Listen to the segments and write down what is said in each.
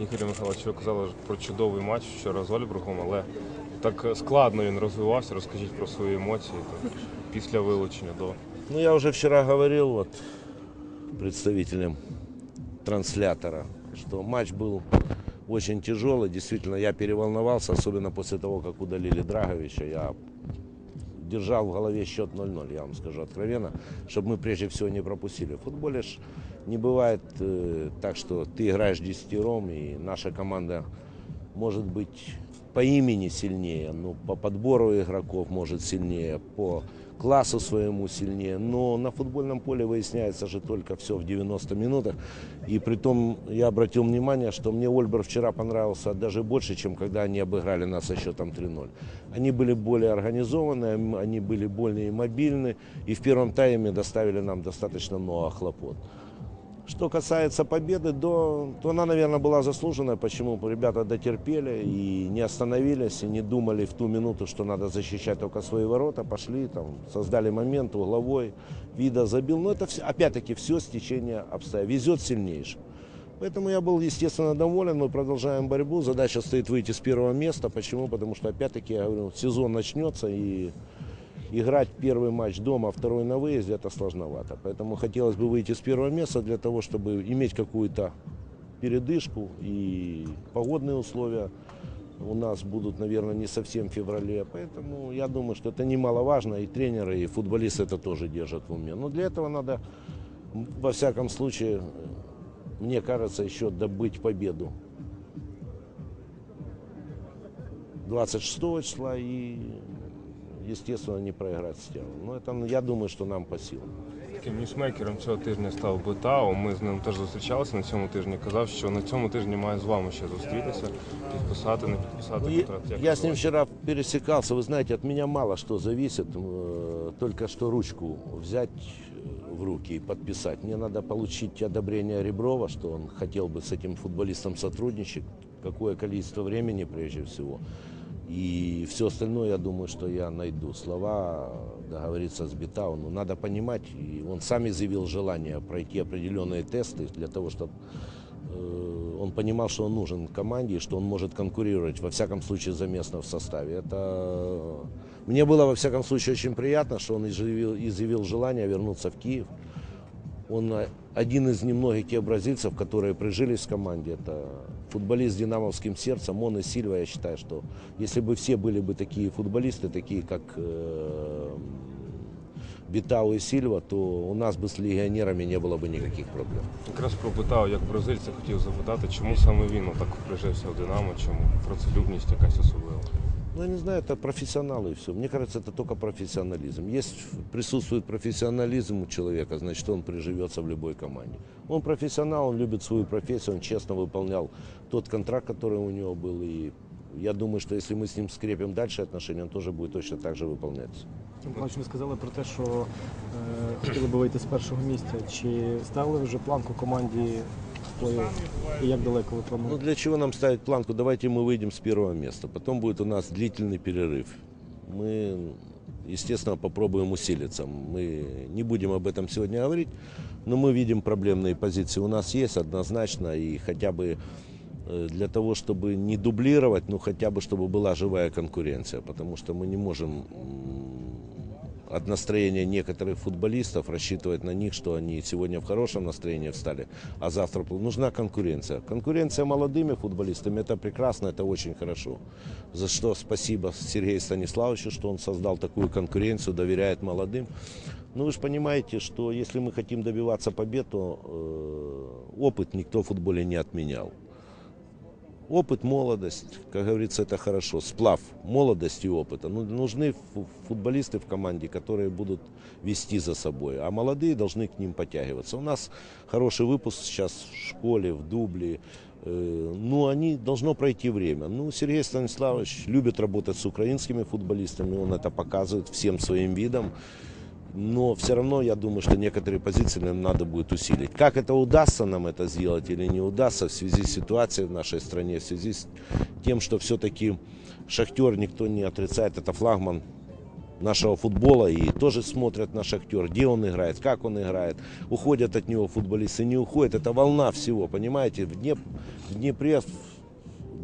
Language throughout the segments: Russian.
Ігоря Михайлович, ви казали про чудовий матч вчора з Ольбругом, але так складно він розвивався. Розкажіть про свої емоції так, після вилучення до. Ну, я уже вчера говорил вот представителям транслятора, что матч был очень тяжелый. Действительно, я переволновался, особенно после того, как удалили Драговича. Я держал в голове счет 0-0, я вам скажу откровенно, чтобы мы прежде всего не пропустили. В футболе ж не бывает э, так, что ты играешь десятером, и наша команда может быть по имени сильнее, ну, по подбору игроков может сильнее, по классу своему сильнее. Но на футбольном поле выясняется же только все в 90 минутах. И при том я обратил внимание, что мне Ольбер вчера понравился даже больше, чем когда они обыграли нас со счетом 3-0. Они были более организованы, они были более мобильны. И в первом тайме доставили нам достаточно много хлопот. Что касается победы, то, то она, наверное, была заслуженная. Почему? Ребята дотерпели и не остановились, и не думали в ту минуту, что надо защищать только свои ворота. Пошли, там, создали момент угловой, вида забил. Но это опять-таки все стечение обстоятельств. Везет сильнейшим. Поэтому я был, естественно, доволен. Мы продолжаем борьбу. Задача стоит выйти с первого места. Почему? Потому что, опять-таки, я говорю, сезон начнется и играть первый матч дома, второй на выезде, это сложновато. Поэтому хотелось бы выйти с первого места для того, чтобы иметь какую-то передышку и погодные условия у нас будут, наверное, не совсем в феврале. Поэтому я думаю, что это немаловажно, и тренеры, и футболисты это тоже держат в уме. Но для этого надо, во всяком случае, мне кажется, еще добыть победу 26 числа и, естественно, не проиграть стелу. Но это, я думаю, что нам по силам. Таким ньюсмейкером цього тижня став Битао. Ми з ним теж зустрічалися на цьому тижні. Казав, що на цьому тижні має з вами ще зустрітися, підписати, не підписати Ну, я, контракт. Як я ви с ним вважаєте? вчера пересекался. Вы знаете, от меня мало что зависит. э, Только что ручку взять э, в руки и подписать. Мне надо получить одобрение Реброва, что он хотел бы с этим футболистом сотрудничать. Какое количество времени прежде всего. И все остальное, я думаю, что я найду. Слова договориться с Битау. Но надо понимать, и он сам изъявил желание пройти определенные тесты для того, чтобы э, он понимал, что он нужен команде, что он может конкурировать, во всяком случае, за место в составе. Это мне было, во всяком случае, очень приятно, что он изъявил, изъявил желание вернуться в Киев. Он э, один из немногих тех бразильцев, которые прижились в команде. Это футболист с динамовским сердцем, он и Сильва, я считаю, что если бы все были бы такие футболисты, такие как э, Битау и Сильва, то у нас бы с легионерами не было бы никаких проблем. Якраз про Битао, як бразильця, хотів запитати, чому саме він так прижився в Динамо, чому працелюбність якась особлива. Ну, я не знаю, это профессионалы и все. Мне кажется, это только профессионализм. Есть, присутствует профессионализм у человека, значит, он приживется в любой команде. Он профессионал, он любит свою профессию, он честно выполнял тот контракт, который у него был. И я думаю, что если мы с ним скрепим дальше отношения, он тоже будет точно так же выполняться. Михайлович, ви сказали про те, що е, хотіли би вийти з першого місця. Чи ставили вже планку команді в плей-офф? І як далеко ви Ну, плануєте? для чего нам ставить планку? Давайте мы выйдем с первого места. Потом будет у нас длительный перерыв. Мы, естественно, попробуем усилиться. Мы не будем об этом сегодня говорить, но мы видим проблемные позиции. У нас есть однозначно, и хотя бы э, для того, чтобы не дублировать, ну хотя бы, чтобы была живая конкуренция, потому что мы не можем от настроения некоторых футболистов рассчитывать на них, что они сегодня в хорошем настроении встали, а завтра нужна конкуренция. Конкуренция молодыми футболистами это прекрасно, это очень хорошо. За что спасибо Сергею Станиславовичу, что он создал такую конкуренцию, доверяет молодым. Ну вы же понимаете, что если мы хотим добиваться побед, то э, опыт никто в футболе не отменял. Опыт, молодость, как говорится, это хорошо. Сплав молодости и опыта. Ну, нужны фу- футболисты в команде, которые будут вести за собой, а молодые должны к ним подтягиваться. У нас хороший выпуск сейчас в школе, в дубле. Э, Ну, они должно пройти время. Ну, Сергей Станиславович любит работать с украинскими футболистами, он это показывает всем своим видом. Но все равно я думаю, что некоторые позиции нам надо будет усилить. Как это удастся нам это сделать или не удастся в связи с ситуацией в нашей стране, в связи с тем, что все-таки Шахтер никто не отрицает, это флагман нашего футбола и тоже смотрят на Шахтер, где он играет, как он играет. Уходят от него футболисты, не уходят. Это волна всего, понимаете? В, Днеп... в Днепре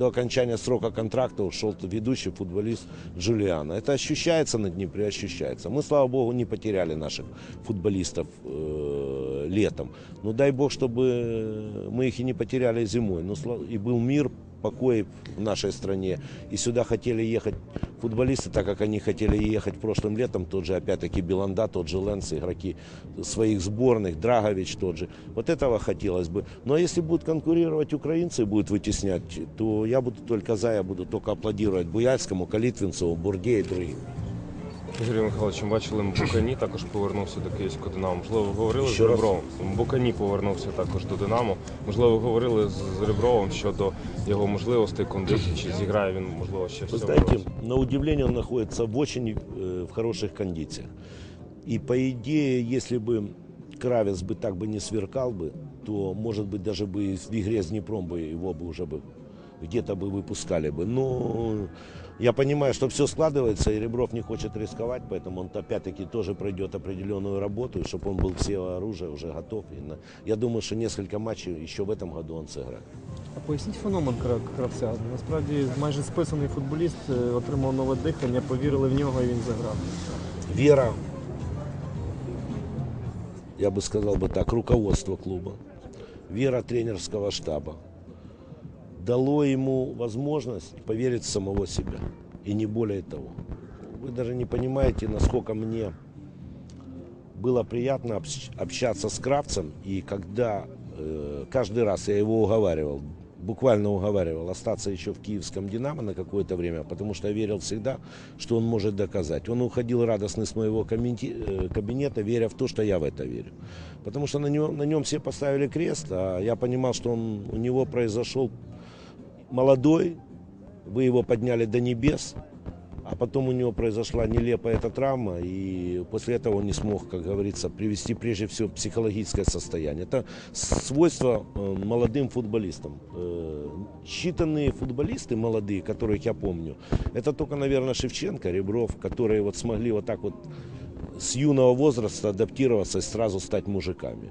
до окончания срока контракта ушел ведущий футболист Джулиана. Это ощущается на Днепре, ощущается. Мы, слава богу, не потеряли наших футболистов э, летом. Ну дай бог, чтобы мы их и не потеряли зимой. Ну, и был мир, покой в нашей стране. И сюда хотели ехать футболисты, так как они хотели ехать прошлым летом. Тот же, опять-таки, Беланда, тот же Лэнс, игроки своих сборных, Драгович тот же. Вот этого хотелось бы. Но если будут конкурировать украинцы, будут вытеснять, то я буду только за, я буду только аплодировать Буяльскому, Калитвинцеву, Бурге и другим. Юрій Михайлович, ми бачили, Букані також повернувся до київського Динамо. Можливо, ви говорили Ще з раз? Ребровим. Букані повернувся також до Динамо. Можливо, ви говорили з Ребровим щодо його можливостей, кондиції, чи зіграє він, можливо, ще в Вы цьому знаете, році? на удивление он находится в очень э, в хороших кондициях. И по идее, если бы Кравец бы так бы не сверкал бы, то, может быть, даже бы в игре с Днепром бы его бы уже бы где-то бы выпускали бы. Но я понимаю, что все складывается, и Ребров не хочет рисковать, поэтому он опять-таки тоже пройдет определенную работу, и чтобы он был все оружие уже готов. И на- я думаю, что несколько матчей еще в этом году он сыграет. А поясніть феномен Кра- Кравця. Насправді майже списаний футболіст е, отримав нове дихання, повірили в нього і він заграв. вера, я бы сказал бы так, руководство клуба, вера тренерского штаба дало ему возможность поверить в самого себя. И не более того. Вы даже не понимаете, насколько мне было приятно общ- общаться с Кравцем. И когда э, каждый раз я его уговаривал, буквально уговаривал остаться еще в киевском «Динамо» на какое-то время, потому что верил всегда, что он может доказать. Он уходил радостный с моего э, кабинета, веря в то, что я в это верю. Потому что на нем, на нем все поставили крест, а я понимал, что он, у него произошел молодой, вы его подняли до небес, а потом у него произошла нелепая эта травма, и после этого он не смог, как говорится, привести прежде всего психологическое состояние. Это свойство э, молодым футболистам. Э, Считанные футболисты молодые, которых я помню, это только, наверное, Шевченко, Ребров, которые вот смогли вот так вот с юного возраста адаптироваться и сразу стать мужиками.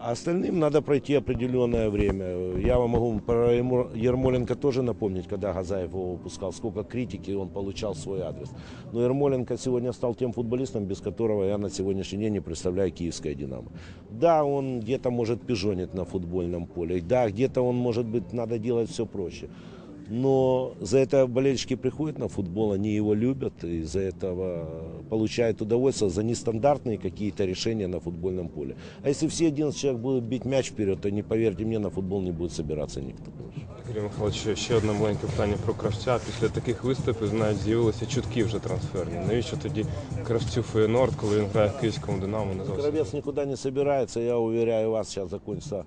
А остальным надо пройти определенное время. Я вам могу про Ермо- Ермоленко тоже напомнить, когда Газаев его выпускал, сколько критики он получал в свой адрес. Но Ермоленко сегодня стал тем футболистом, без которого я на сегодняшний день не представляю киевское «Динамо». Да, он где-то может пижонить на футбольном поле, да, где-то он, может быть, надо делать все проще. Но за это болельщики приходят на футбол, они его любят, и из-за этого получают удовольствие за нестандартные какие-то решения на футбольном поле. А если все 11 человек будут бить мяч вперед, то не поверьте мне, на футбол не будет собираться никто. Юрій Михайлович, ще- ще одне маленьке питання про кравця. Після таких виступів навіть з'явилися чутки вже трансферні. Навіщо тоді кравцю Феєнорд, коли він грає в київському Динамо, не зовсім? Кровец никуда не собирается, я уверяю вас, сейчас закончится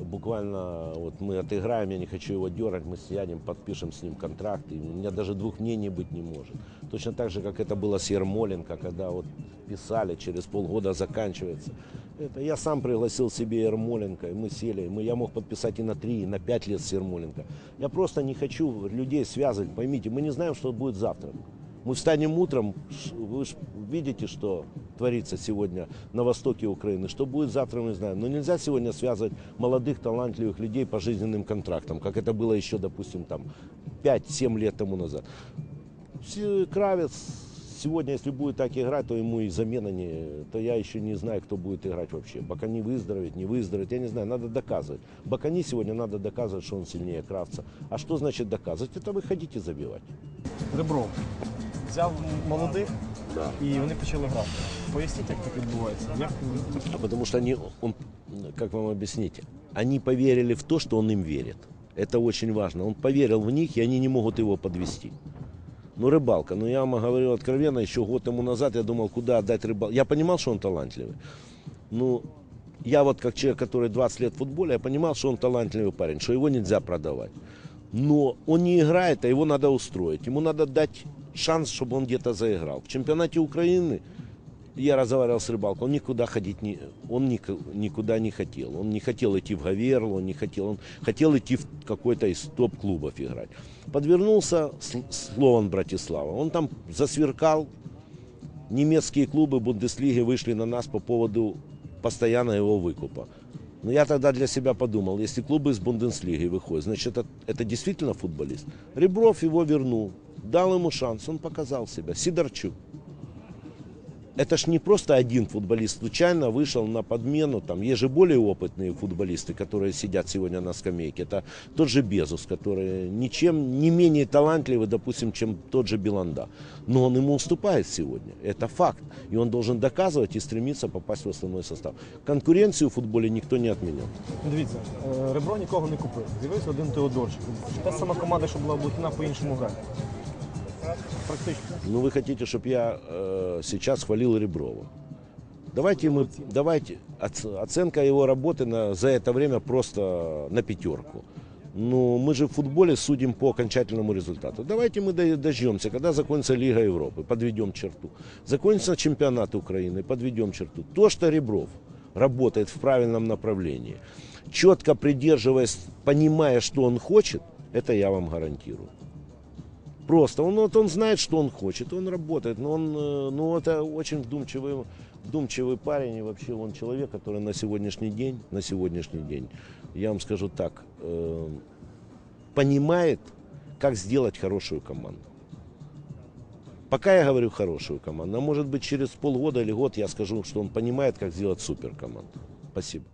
буквально, вот мы отыграем, я не хочу его дергать, мы сядем, подпишем с ним контракт, и у меня даже двух мнений быть не может. Точно так же, как это было с Ермоленко, когда вот писали, через полгода заканчивается. Это я сам пригласил себе Ермоленко, и мы сели, мы, я мог подписать и на три, и на пять лет с Ермоленко. Я просто не хочу людей связывать, поймите, мы не знаем, что будет завтра. Мы встанем утром, вы ж видите, что творится сегодня на востоке Украины. Что будет завтра, мы знаем. Но нельзя сегодня связывать молодых, талантливых людей по жизненным контрактам, как это было еще, допустим, там 5-7 лет тому назад. Кравец сегодня, если будет так играть, то ему и замена не... То я еще не знаю, кто будет играть вообще. Бакани выздоровеет, не выздоровеет, я не знаю, надо доказывать. Бакани сегодня надо доказывать, что он сильнее Кравца. А что значит доказывать? Это вы хотите забивать. Ребров взяв молодих і вони почали грати. Поясніть, як так відбувається. Як А потому что они, он, как вам объяснить, они поверили в то, что он им верит. Это очень важно. Он поверил в них, и они не могут его подвести. Ну, рыбалка. Ну, я вам говорил откровенно, еще год тому назад я думал, куда отдать рыбалку. Я понимал, что он талантливый. Ну, я вот как человек, который 20 лет в футболе, я понимал, что он талантливый парень, что его нельзя продавать. Но он не играет, а его надо устроить. Ему надо дать шанс, чтобы он где-то заиграл. В чемпионате Украины я разговаривал с рыбалкой, он никуда ходить не, он ник- никуда не хотел. Он не хотел идти в Гаверлу, он не хотел, он хотел идти в какой-то из топ-клубов играть. Подвернулся Слован Братислава, он там засверкал, немецкие клубы Бундеслиги вышли на нас по поводу постоянного его выкупа. Но я тогда для себя подумал, если клубы из Бундеслиги выходят, значит это, это действительно футболист. Ребров его вернул, дал ему шанс, он показал себя. Сидорчук. Это ж не просто один футболист случайно вышел на подмену. Там есть же более опытные футболисты, которые сидят сегодня на скамейке. Это тот же Безус, который ничем не менее талантливый, допустим, чем тот же Беланда. Но он ему уступает сегодня. Это факт. И он должен доказывать и стремиться попасть в основной состав. Конкуренцию в футболе никто не отменял. Ну, Дивіться, е, Ребро нікого не купив. З'явився один Теодорчик. Та сама команда, що була облутина по-іншому грати. Практично. Ну, вы хотите, чтобы я э, сейчас хвалил Реброва. Давайте мы, давайте, оц- оценка его работы на, за это время просто на пятерку. Ну, мы же в футболе судим по окончательному результату. Давайте мы до- дождемся, когда закончится Лига Европы, подведем черту. Закончится чемпионат Украины, подведем черту. То, что Ребров работает в правильном направлении, четко придерживаясь, понимая, что он хочет, это я вам гарантирую. Просто он, вот он знает, что он хочет, он работает, но он, э, ну, это очень вдумчивый, вдумчивый парень, и вообще он человек, который на сегодняшний день, на сегодняшний день, я вам скажу так, э, понимает, как сделать хорошую команду. Пока я говорю хорошую команду, а может быть через полгода или год я скажу, что он понимает, как сделать суперкоманду. Спасибо.